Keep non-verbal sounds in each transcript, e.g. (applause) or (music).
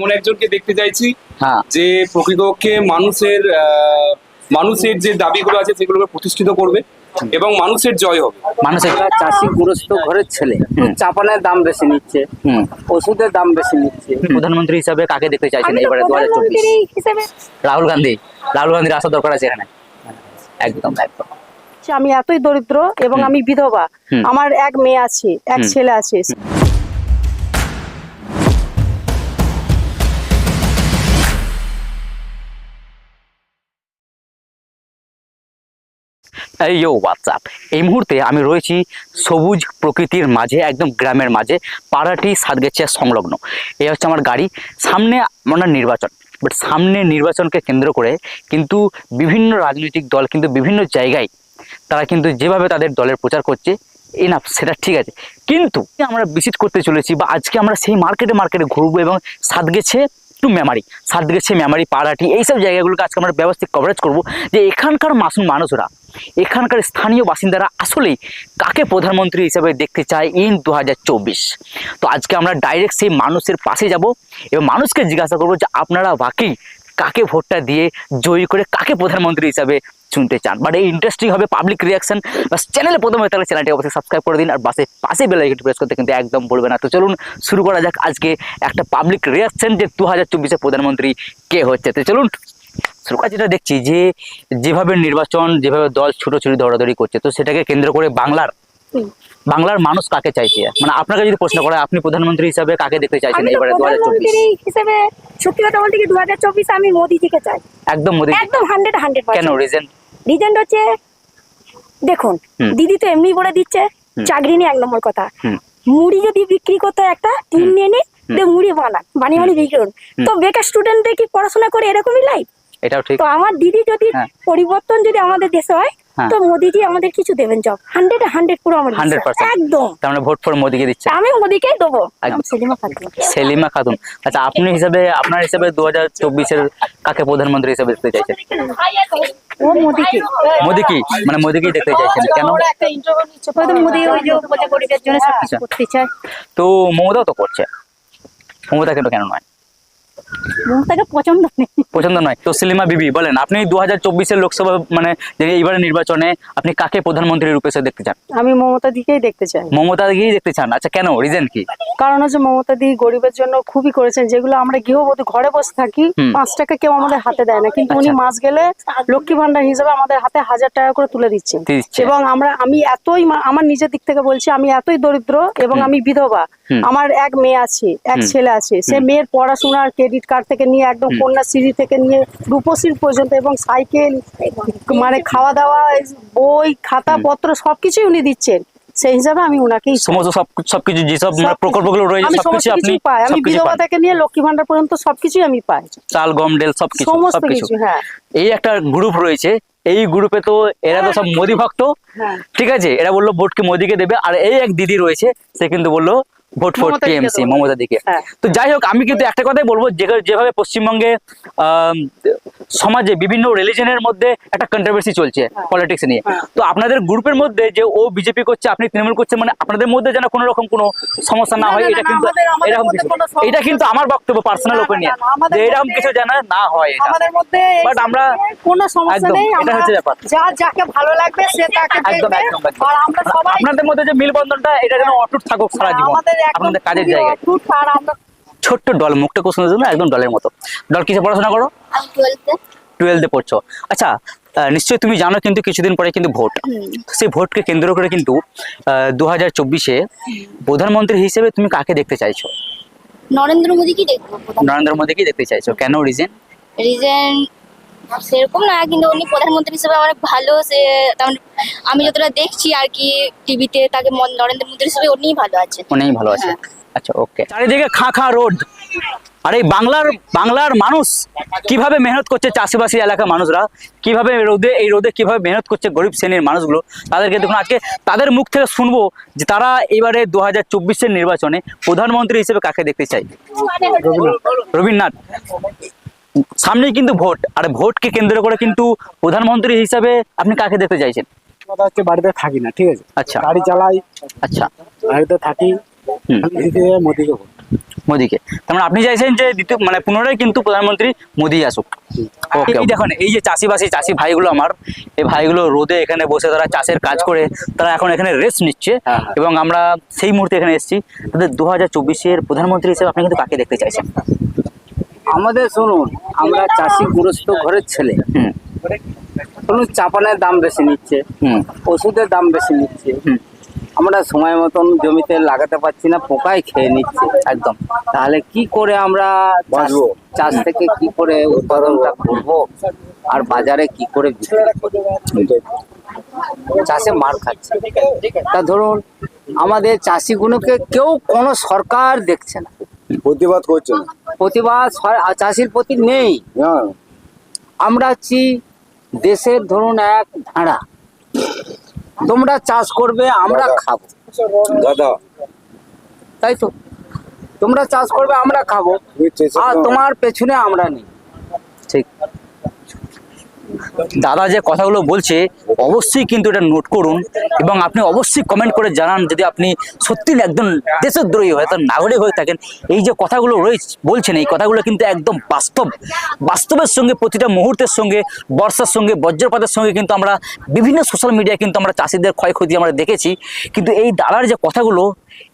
এমন একজনকে দেখতে চাইছি হ্যাঁ। যে প্রকৃতপক্ষে মানুষের মানুষের যে দাবিগুলো আছে সেগুলোকে প্রতিষ্ঠিত করবে এবং মানুষের জয় হবে। মানুষের একটা চাষি গুরুস্ত ঘরের ছেলে চাপানের দাম বেশি নিচ্ছে ওষুধের দাম বেশি নিচ্ছে। প্রধানমন্ত্রী হিসাবে কাকে দেখতে চাইছেন এবারে দু হাজার চব্বিশ রাহুল গান্ধী। রাহুল গান্ধীর আসা দরকার আছে এখানে। একদম একদম। আমি এতই দরিদ্র এবং আমি বিধবা। আমার এক মেয়ে আছে এক ছেলে আছে। ইয়ো হোয়াটসঅ্যাপ এই মুহূর্তে আমি রয়েছি সবুজ প্রকৃতির মাঝে, একদম গ্রামের মাঝে, পাড়াটি সাতগেছিয়া সংলগ্ন। এই হচ্ছে আমার গাড়ি, সামনে আমার নির্বাচন বাট সামনে নির্বাচনকে কেন্দ্র করে কিন্তু বিভিন্ন রাজনৈতিক দল, কিন্তু বিভিন্ন জায়গায় তারা কিন্তু যেভাবে তাদের দলের প্রচার করছে এনাফ সেটা ঠিক আছে। কিন্তু আমরা ভিজিট করতে চলেছি বা আজকে আমরা সেই মার্কেটে মার্কেটে ঘুরবো এবং সাতগেছে টু মেমারি সাতগেছে মেমারি পাড়াটি, এইসব জায়গাগুলোকে আজকে আমরা ব্যবস্থিত কভারেজ করব যে এখানকার মাসুম মানুষরা, এখানকার স্থানীয় বাসিন্দারা আসলেই কাকে প্রধানমন্ত্রী হিসেবে দেখতে চায় ইন দু হাজার চব্বিশ? তো আজকে আমরা ডাইরেক্ট সেই মানুষের পাশে যাব এবং মানুষকে জিজ্ঞাসা করব যে আপনারা বাকি কাকে ভোটটা দিয়ে জয়ী করে কাকে প্রধানমন্ত্রী হিসাবে শুনতে চান। বাট এই ইন্টারেস্টিং হবে পাবলিক রিয়াকশন বাস চ্যানেলে প্রথমে তাহলে চ্যানেলটি অবশ্যই সাবস্ক্রাইব করে দিন আর বাসে পাশে বেল আইকনটি প্রেস করতে কিন্তু একদম ভুলবে না। তো চলুন শুরু করা যাক আজকে একটা পাবলিক রিয়াকশন যে দু হাজার চব্বিশে প্রধানমন্ত্রী কে হচ্ছে। তো চলুন শুরু করা যেটা দেখছি যে যেভাবে নির্বাচন যেভাবে দল ছুটোছুটি দৌড়াদৌড়ি করছে তো সেটাকে কেন্দ্র করে বাংলার বাংলার মানুষ কাকে চাইছে? মানে আপনাকে যদি প্রশ্ন করে আপনি প্রধানমন্ত্রী হিসাবে কাকে দেখতে চাইছেন এবারে দু হাজার চব্বিশ হিসেবে সত্যি কথা বলতে কি দু হাজার চব্বিশ আমি মোদিজিকে চাই। একদম মোদী একদম হান্ড্রেড হান্ড্রেড কেন? রিজন রিজেন্ট হচ্ছে দেখুন দিদি তো এমনি বলে দিচ্ছে চাকরি নিয়ে এক নম্বর কথা। মুড়ি যদি বিক্রি করতে হয় একটা টিন নিয়ে নিন দিয়ে মুড়ি বানান বানিয়ে বানিয়ে বিক্রি করুন। তো বেকার স্টুডেন্টদের কি পড়াশোনা করে এরকমই লাইফ এটাও ঠিক। তো আমার দিদি যদি হ্যাঁ। পরিবর্তন যদি আমাদের দেশে হ্যাঁ। তো মোদিজি আমাদের কিছু দেবেন জব হান্ড্রেড হান্ড্রেড পুরো আমার বিশ্বাস। 100% একদম। তার ভোট ফোর মোদিকে দিচ্ছে। আমি মোদিকেই দেবো। সেলিমা খাতুন সেলিমা খাতুন। আচ্ছা আপনি হিসাবে আপনার হিসাবে দু হাজার চব্বিশের কাকে প্রধানমন্ত্রী হিসেবে দেখতে চাইছেন? ও মোদিকে। মানে মোদিকেই দেখতে চাইছেন। কেন? মোদি ওই যে বলে জন্য সব কিছু আচ্ছা। করতে চায়। তো মমতাও তো করছে। মমতা কেন কেন নয়? মমতাকে পছন্দ নেই। পছন্দ নয়। তো সেলিমা বিবি বলেন আপনি দু হাজার চব্বিশের লোকসভা মানে এইবারে নির্বাচনে আপনি কাকে প্রধানমন্ত্রী রূপে দেখতে চান? আমি মমতা দিকেই দেখতে চাই। মমতা দিকেই দেখতে চান? আচ্ছা কেন? রিজন কি? কারণ হচ্ছে মমতা দি গরিবের জন্য খুবই করেছেন যেগুলো আমরা গৃহবধূ ঘরে বসে থাকি পাঁচ টাকা কেউ আমাদের হাতে দেয় না। কিন্তু উনি আচ্ছা। মাস গেলে লক্ষ্মী ভান্ডার হিসেবে আমাদের হাতে হাজার টাকা করে তুলে দিচ্ছেন দিচ্ছে। এবং আমরা আমি এতই আমার নিজের দিক থেকে বলছি আমি এতই দরিদ্র এবং আমি বিধবা। আমার এক মেয়ে আছে এক ছেলে আছে সে মেয়ের পড়াশোনার ক্রেডিট কার্ড থেকে নিয়ে একদম। কন্যাশ্রী থেকে নিয়ে রূপশ্রী পর্যন্ত এবং সাইকেল মানে খাওয়া দাওয়া বই খাতা পত্র সবকিছুই উনি দিচ্ছেন। সেই হিসাবে আমি উনাকেই সমস্ত সবকিছু যেসব প্রকল্পগুলো রয়েছে সবকিছু আপনি পাই। আমি বিধবা থেকে নিয়ে লক্ষ্মী ভান্ডার পর্যন্ত সবকিছুই আমি পাই। চাল গম ডেল সবকিছু সমস্ত কিছু হ্যাঁ। এই একটা গ্রুপ রয়েছে এই গ্রুপে তো এরা তো সব মোদি ভক্ত হ্যাঁ। ঠিক আছে? এরা বলল ভোট কি মোদিকে দেবে? আর এই এক দিদি রয়েছে সে কিন্তু বলল ভোট ফর টিএমসি মমতা দিকে হ্যাঁ। তো যাই হোক আমি কিন্তু একটা কথাই বলব যেভাবে পশ্চিমবঙ্গে সমাজে বিভিন্ন রিলিজনের মধ্যে একটা কন্ট্রোভার্সি চলছে পলিটিক্স নিয়ে হ্যাঁ। তো আপনাদের গ্রুপের মধ্যে যে ও বিজেপি করছে আপনি তৃণমূল করছে মানে আপনাদের মধ্যে যেন কোনো রকম কোনো সমস্যা না হয় এটা কিন্তু এরকম কিছু এটা কিন্তু আমার বক্তব্য পার্সোনাল ওপিনিয়ন যে এরকম কিছু যেন না হয় এটা। আমাদের মধ্যে এই আমরা- কোনো সমস্যা নেই এটা হচ্ছে ব্যাপার। যা যাকে ভালো লাগবে সে তাকে একদম দেখবে একদম একদম। আর আমরা সবাই আপনাদের মধ্যে যে মিলবন্ধনটা এটা যেন অটুট থাকুক সারা জীবন আপনাদের কাজের জায়গায়। ছোট্ট ডল মুখটা খুব সুন্দর একদম ডলের মতো। ডল কিসে পড়াশোনা করো? টুয়েলথে টুয়েলভে পড়ছো। আচ্ছা আহ, নিশ্চয়ই তুমি জানো কিন্তু কিছুদিন পরে কিন্তু ভোট। সেই ভোটকে কেন্দ্র করে কিন্তু দু হাজার চব্বিশে প্রধানমন্ত্রী হিসেবে তুমি কাকে দেখতে চাইছো? নরেন্দ্র মোদীকে দেখব নরেন্দ্র মোদীকে দেখতে চাইছো। কেন? রিজন রিজেন সেরকম না কিন্তু উনি প্রধানমন্ত্রী হিসেবে অনেক ভালো সে তেমন আমি যতটা দেখছি আর কি টিভিতে তাকে নরেন্দ্র মোদী হিসেবে উনিই ভালো আছে অনেক ভালো আছে আচ্ছা ওকে চারিদিকে খা খা রোড। আর এই বাংলার বাংলার মানুষ কীভাবে মেহনত করছে চাষিবাসী এলাকার মানুষরা? কীভাবে রোদে এই রোদে কীভাবে মেহনত করছে গরিব শ্রেণির মানুষগুলো? তাদেরকে দেখুন আজকে তাদের মুখ থেকে শুনব যে তারা এবারে দু হাজার চব্বিশের নির্বাচনে প্রধানমন্ত্রী হিসেবে কাকে দেখতে চাই রবীন্দ্রনাথ। সামনেই কিন্তু ভোট। আর ভোটকে কেন্দ্র করে কিন্তু প্রধানমন্ত্রী হিসাবে আপনি কাকে দেখতে চাইছেন? কথা হচ্ছে বাড়িতে থাকি না ঠিক আছে? আচ্ছা। গাড়ি চালাই আচ্ছা। বাড়িতে থাকি। মোদিকে ভোট। মোদিকে। তার মানে আপনি চাইছেন যে দ্বিতীয় মানে পুনরায় কিন্তু প্রধানমন্ত্রী মোদি আসুক। ওকে দেখুন এই যে চাষিবাসী চাষি ভাইগুলো আমার এই ভাইগুলো রোদে এখানে বসে তারা চাষের কাজ করে তারা এখন এখানে রেস্ট নিচ্ছে হ্যাঁ। এবং আমরা সেই মুহূর্তে এখানে এসেছি। তাদের দু হাজার চব্বিশের প্রধানমন্ত্রী হিসেবে আপনি কিন্তু কাকে দেখতে চাইছেন? আমাদের শুনুন আমরা চাষি গুরুস্ত ঘরের ছেলে। শুনুন চাপানের দাম বেশি নিচ্ছে ওষুধের দাম বেশি নিচ্ছে। আমরা সময় মতন জমিতে লাগাতে পারছি না পোকায় খেয়ে নিচ্ছে। একদম। তাহলে কি করে আমরা চাষ- চাষ থেকে কি করে উৎপাদনটা করব? আর বাজারে কি করে? চাষে মার খাচ্ছে। তা ধরুন আমাদের চাষিগুলোকে কেউ কোনো সরকার দেখছে না। প্রতিবাদ করছে। না প্রতিবাদ চাষির প্রতি নেই। হ্যাঁ। আমরা হচ্ছি দেশের ধরুন এক ধারা তোমরা চাষ করবে আমরা খাব। দাদা। তাই তো? তোমরা চাষ করবে আমরা খাব। আর তোমার পেছনে আমরা নেই। ঠিক। দাদা যে কথাগুলো বলছে, অবশ্যই কিন্তু এটা নোট করুন এবং আপনি অবশ্যই কমেন্ট করে জানান যদি আপনি সত্যি একজন দেশদ্রোহী হয় তার নাগরিক হয়ে থাকেন। এই যে কথাগুলো রয়েছে, বলছেন, এই কথাগুলো কিন্তু একদম বাস্তব। বাস্তবের সঙ্গে, প্রতিটা মুহূর্তের সঙ্গে, বর্ষার সঙ্গে, বজ্রপাতের সঙ্গে কিন্তু আমরা বিভিন্ন সোশ্যাল মিডিয়ায় কিন্তু আমরা চাষিদের ক্ষয়ক্ষতি আমরা দেখেছি। কিন্তু এই দাদার যে কথাগুলো,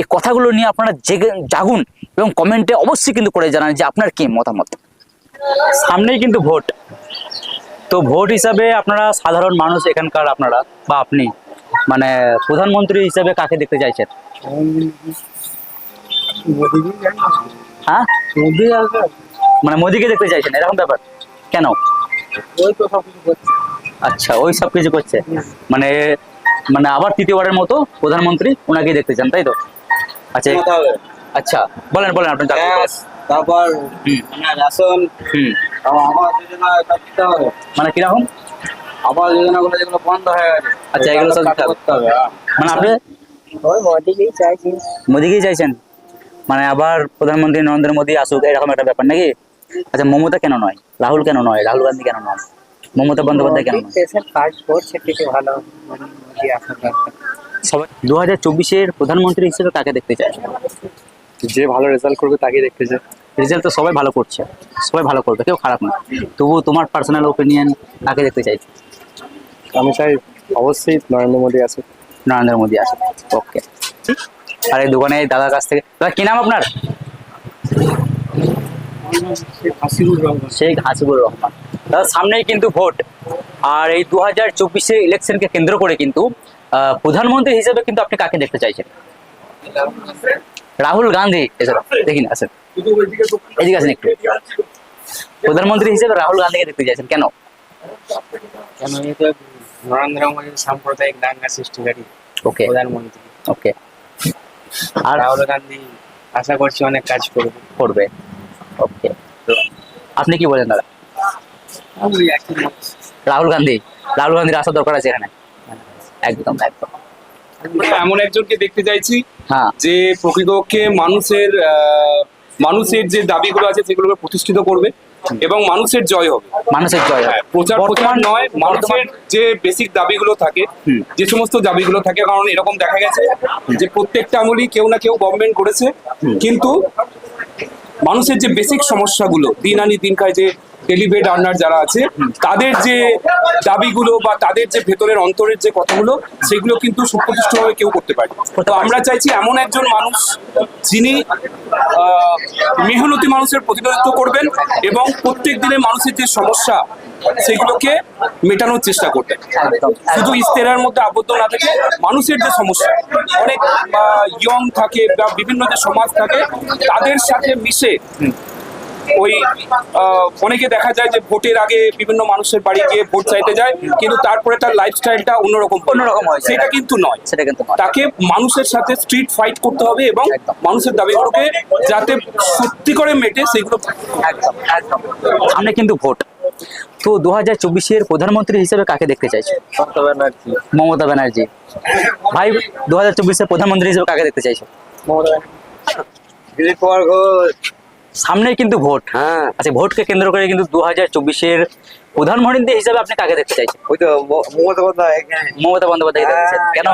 এই কথাগুলো নিয়ে আপনারা জেগে, জাগুন এবং কমেন্টে অবশ্যই কিন্তু করে জানান যে আপনার কি মতামত? সামনেই কিন্তু ভোট। তো ভোট হিসাবে আপনারা সাধারণ মানুষ এখানকার আপনারা বা আপনি মানে প্রধানমন্ত্রী হিসাবে কাকে দেখতে চাইছেন? হ্যাঁ? মানে মোদিকে দেখতে চাইছেন এরকম ব্যাপার? কেন? আচ্ছা ওই সব কিছু করছে। মানে মানে আবার তৃতীয়বারের মতো প্রধানমন্ত্রী ওনাকে দেখতে চান তাই তো? আচ্ছা আচ্ছা বলেন বলেন আপনি তারপর। রেশন হুম। তারপর যোজনা সব দিতে হবে। মানে কীরকম? যোজনাগুলো যেগুলো বন্ধ হয়ে গেছে আচ্ছা, এগুলো সব দিতে হবে। হ্যাঁ। মানে আপনি? ওই মোদিকেই চাইছি। মোদিকেই চাইছেন? মানে আবার প্রধানমন্ত্রী নরেন্দ্র মোদী আসুক এরকম একটা ব্যাপার নাকি? আচ্ছা মমতা কেন নয়? রাহুল কেন নয়? রাহুল গান্ধী কেন নয় মমতা বন্দ্যোপাধ্যায় কেন কাজ করছে কিছু ভালো। মোদি আসা দরকার সবাই দু হাজার চব্বিশের প্রধানমন্ত্রী হিসেবে কাকে দেখতে চায় যে ভালো রেজাল্ট করবে তাকে দেখতে চাই। রেজাল্ট তো সবাই ভালো করছে সবাই ভালো করবে কেউ খারাপ না। তবুও তোমার পার্সোনাল ওপিনিয়ন কাকে দেখতে চাইছো আমি চাই অবশ্যই নরেন্দ্র মোদী আছে নরেন্দ্র মোদী আসে ওকে আর এই দোকানে এই দাদার কাছ থেকে দাদা কি নাম আপনার? শেখ হাসিবুর রহমান। দাদা সামনেই কিন্তু ভোট। আর এই দু হাজার চব্বিশে ইলেকশনকে কেন্দ্র করে কিন্তু আহ, প্রধানমন্ত্রী হিসেবে কিন্তু আপনি কাকে দেখতে চাইছেন? রাহুল গান্ধী এছাড়া দেখি না আসেন এদিকে আসেন একটু। প্রধানমন্ত্রী হিসেবে রাহুল গান্ধীকে দেখতে চাইছেন কেন? কেন এটা নরেন্দ্র সাম্প্রদায়িক দাঙ্গা সৃষ্টিকারী ওকে। প্রধানমন্ত্রী। ওকে। আর রাহুল গান্ধী আশা করছি অনেক কাজ করবে। করবে। ওকে। আপনি কি বলেন দাদা। রাহুল গান্ধী রাহুল গান্ধীর আসা দরকার আছে এখানে? একদম একদম। এমন একজনকে দেখতে চাইছি হ্যাঁ। যে প্রকৃতপক্ষে মানুষের মানুষের যে দাবিগুলো আছে সেগুলোকে প্রতিষ্ঠিত করবে এবং মানুষের জয় হবে। মানুষের জয় হ্যাঁ, হবে। প্রচার প্রচার নয় মানুষের যে বেসিক দাবিগুলো থাকে যে সমস্ত দাবিগুলো থাকে কারণ এরকম দেখা গেছে যে প্রত্যেকটা আমলই কেউ না কেউ গভর্নমেন্ট করেছে কিন্তু মানুষের যে বেসিক সমস্যাগুলো দিন আনি দিন খায় যে টেলিবেড আর্নার যারা আছে, তাদের যে দাবিগুলো বা তাদের যে ভেতরের অন্তরের যে কথাগুলো, সেগুলো কিন্তু সুপ্রতিষ্ঠভাবে কেউ করতে পারে তো আমরা চাইছি এমন একজন মানুষ যিনি মেহনতি মানুষের প্রতিনিধিত্ব করবেন এবং প্রত্যেক দিনে মানুষের যে সমস্যা, সেগুলোকে মেটানোর চেষ্টা করবেন। শুধু ইস্তেরার মধ্যে আবদ্ধ না থেকে মানুষের যে সমস্যা, অনেক ইয়ং থাকে বা বিভিন্ন যে সমাজ থাকে, তাদের সাথে মিশে ওই অনেকে দেখা যায় যে ভোটের আগে বিভিন্ন মানুষের বাড়ি গিয়ে ভোট চাইতে যায় কিন্তু তারপরে তার লাইফস্টাইলটা অন্যরকম অন্যরকম হয় সেটা কিন্তু নয়। সেটা কিন্তু তাকে মানুষের সাথে স্ট্রিট ফাইট করতে হবে এবং। মানুষের দাবিগুলোকে যাতে সত্যি করে মেটে সেগুলো একদম একদম। সামনে কিন্তু ভোট। তো দু হাজার চব্বিশের প্রধানমন্ত্রী হিসেবে কাকে দেখতে চাইছো? মমতা ব্যানার্জি। মমতা ব্যানার্জি। ভাই দু হাজার চব্বিশের প্রধানমন্ত্রী হিসেবে কাকে দেখতে চাইছো? দিলীপ কুমার ঘোষ। সামনে কিন্তু ভোট। হ্যাঁ। আচ্ছা ভোটকে কেন্দ্র করে কিন্তু দু হাজার চব্বিশের প্রধানমন্ত্রী হিসাবে আপনি কাকে দেখতে চাইছেন? ওই তো মমতা বন্দ্যোপাধ্যায়। মমতা বন্দ্যোপাধ্যায় কেন?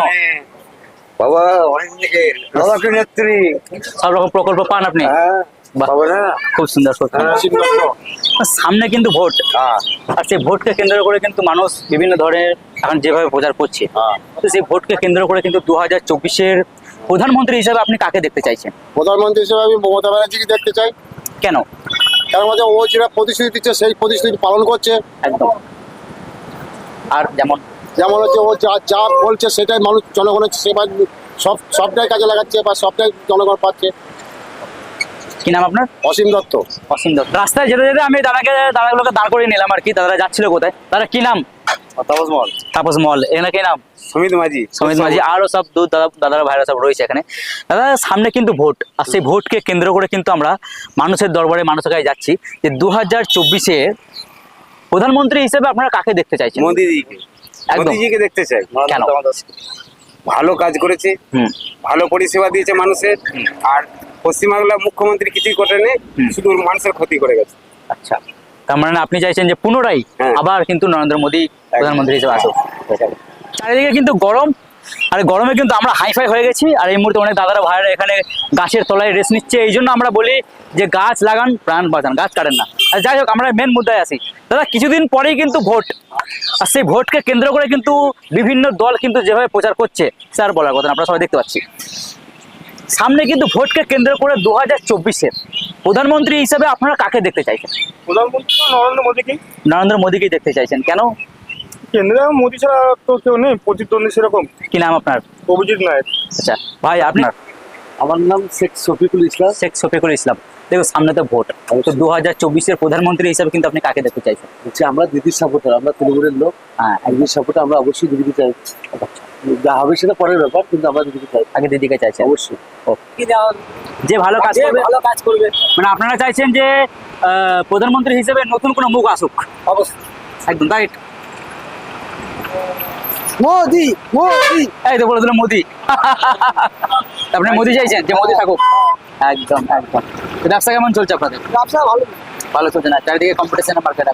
বাবা অনেক নেত্রী। সব রকম প্রকল্প পান আপনি? হ্যাঁ খুব সুন্দর সামনে কিন্তু ভোট। হ্যাঁ। আর সেই ভোটকে কেন্দ্র করে কিন্তু মানুষ বিভিন্ন ধরনের এখন যেভাবে প্রচার করছে হ্যাঁ। তো সেই ভোটকে কেন্দ্র করে কিন্তু দু হাজার চব্বিশের প্রধানমন্ত্রী হিসেবে আপনি কাকে দেখতে চাইছেন? প্রধানমন্ত্রী হিসেবে আমি মমতা ব্যানার্জিকে দেখতে চাই। কেন? কারণ হচ্ছে ও যেটা প্রতিশ্রুতি দিচ্ছে সেই প্রতিশ্রুতি পালন করছে। একদম। আর যেমন? যেমন হচ্ছে ও যা যা বলছে সেটাই মানুষ জনগণের সেবা সব সবটাই কাজে লাগাচ্ছে বা সবটাই জনগণ পাচ্ছে। কি নাম আপনার? অসীম দত্ত। অসীম দত্ত। রাস্তায় যেতে যেতে আমি দাদাকে দাদাগুলোকে দাঁড় করে নিলাম আর কি দাদারা যাচ্ছিল কোথায়? দাদা কি নাম? তাপস মল তাপস নাম? সুমিত মাঝি। সমিত মাঝি আরও সব দাদা দাদারা ভাইরা সব রয়েছে এখানে। দাদা সামনে কিন্তু ভোট আর সেই ভোটকে কেন্দ্র করে কিন্তু আমরা মানুষের দরবারে মানুষের কাছে যাচ্ছি। যে দু হাজার চব্বিশে প্রধানমন্ত্রী হিসেবে আপনারা কাকে দেখতে চাইছেন? মোদিজিকে। দেখতে চাই। কেন? ভালো কাজ করেছে হুম। ভালো পরিষেবা দিয়েছে মানুষের। আর পশ্চিমবাংলার মুখ্যমন্ত্রী কিছুই করেনি। শুধু মানুষের ক্ষতি করে গেছে। আচ্ছা। তার মানে আপনি চাইছেন যে পুনরায় হ্যাঁ। আবার কিন্তু নরেন্দ্র মোদী প্রধানমন্ত্রী হিসেবে আসুক। চারিদিকে কিন্তু গরম আর গরমে কিন্তু আমরা হাইফাই হয়ে গেছি আর এই মুহূর্তে অনেক দাদারা ভাইরা এখানে গাছের তলায় রেস্ট নিচ্ছে এই জন্য আমরা বলি যে গাছ লাগান প্রাণ বাঁচান গাছ কাটেন না। আর যাই হোক আমরা মেন মুদ্রায় আসি দাদা কিছুদিন পরেই কিন্তু ভোট। আর সেই ভোটকে কেন্দ্র করে কিন্তু বিভিন্ন দল কিন্তু যেভাবে প্রচার করছে স্যার বলার কথা আমরা সবাই দেখতে পাচ্ছি। সামনে কিন্তু ভোটকে কেন্দ্র করে দু হাজার চব্বিশের প্রধানমন্ত্রী হিসেবে আপনারা কাকে দেখতে চাইছেন? প্রধানমন্ত্রী নরেন্দ্র মোদীকে নরেন্দ্র মোদীকেই দেখতে চাইছেন কেন? কেন্দ্রে মোদী ছাড়া তো কেউ নেই প্রতিদ্বন্দ্বী সেরকম। কি নাম আপনার? অভিজিৎ নায়ক। আচ্ছা ভাই আপনার? আমার নাম শেখ শফিকুল ইসলাম। শেখ শফিকুল ইসলাম। দেখো সামনে তো ভোট। তো দু হাজার চব্বিশের প্রধানমন্ত্রী হিসাবে কিন্তু আপনি কাকে দেখতে চাইছেন? হচ্ছে আমরা দিদির সাপোর্টার আমরা তৃণমূলের লোক। হ্যাঁ দিদির সাপোর্টার আমরা অবশ্যই দিদিকে চাই। যা হবে সেটা পরের ব্যাপার কিন্তু আমরা দিদিকে চাই। আগে দিদিকে চাইছেন? অবশ্যই। যে ভালো কাজ করবে ভালো কাজ করবে। মানে আপনারা চাইছেন যে আহ, প্রধানমন্ত্রী হিসেবে নতুন কোনো মুখ আসুক। অবশ্যই। একদম রাইট মোদি মোদি। এই তো বলে দিল মোদি। (laughs) আপনি মোদি চাইছেন যে মোদি থাকুক। একদম একদম। তো ব্যবসা কেমন চলছে আপনাদের? ব্যবসা ভালো। ভালো চলছে না? চারিদিকে কম্পিটিশন মার্কেট